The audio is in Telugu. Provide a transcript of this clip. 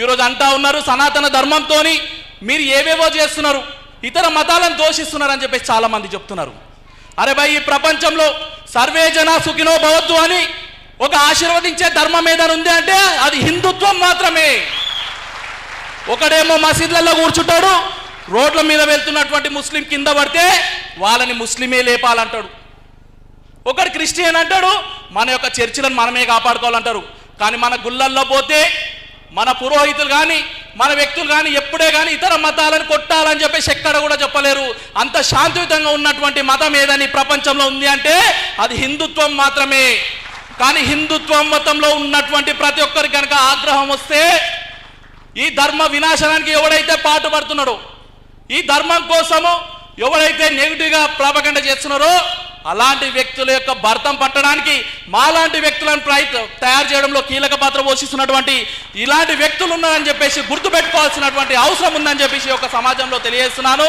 ఈరోజు అంటా ఉన్నారు సనాతన ధర్మంతోని మీరు ఏవేవో చేస్తున్నారు ఇతర మతాలను దోషిస్తున్నారు అని చెప్పేసి చాలామంది చెప్తున్నారు. అరే భయ్ ఈ ప్రపంచంలో సర్వే జన సుఖినో భవద్దు అని ఒక ఆశీర్వదించే ధర్మం ఏదైనా ఉంది అంటే అది హిందుత్వం మాత్రమే. ఒకడేమో మసీద్లలో కూర్చుంటాడు రోడ్ల మీద వెళ్తున్నటువంటి ముస్లిం కింద పడితే వాళ్ళని ముస్లిమే లేపాలంటాడు. ఒకడు క్రిస్టియన్ అంటాడు మన యొక్క చర్చిలను మనమే కాపాడుకోవాలంటారు. కానీ మన గుళ్ళల్లో పోతే మన పురోహితులు కానీ మన వ్యక్తులు కానీ ఎప్పుడే కానీ ఇతర మతాలను కొట్టాలని చెప్పేసి ఎక్కడ కూడా చెప్పలేరు. అంత శాంతియుతంగా ఉన్నటువంటి మతం ఏదని ప్రపంచంలో ఉంది అంటే అది హిందుత్వం మాత్రమే. కానీ హిందుత్వం మతంలో ఉన్నటువంటి ప్రతి ఒక్కరికి కనుక ఆగ్రహం వస్తే ఈ ధర్మ వినాశనానికి ఎవడైతే పాటుపడుతున్నాడో ఈ ధర్మం కోసము ఎవరైతే నెగిటివ్గా ప్రాపగండ చేస్తున్నారో అలాంటి వ్యక్తుల యొక్క భర్తం పట్టడానికి మాలాంటి వ్యక్తులను ప్రయత్ తయారు చేయడంలో కీలక పాత్ర పోషిస్తున్నటువంటి ఇలాంటి వ్యక్తులు ఉన్నారని చెప్పేసి గుర్తుపెట్టుకోవాల్సినటువంటి అవసరం ఉందని చెప్పేసి ఒక సమాజంలో తెలియజేస్తున్నాను.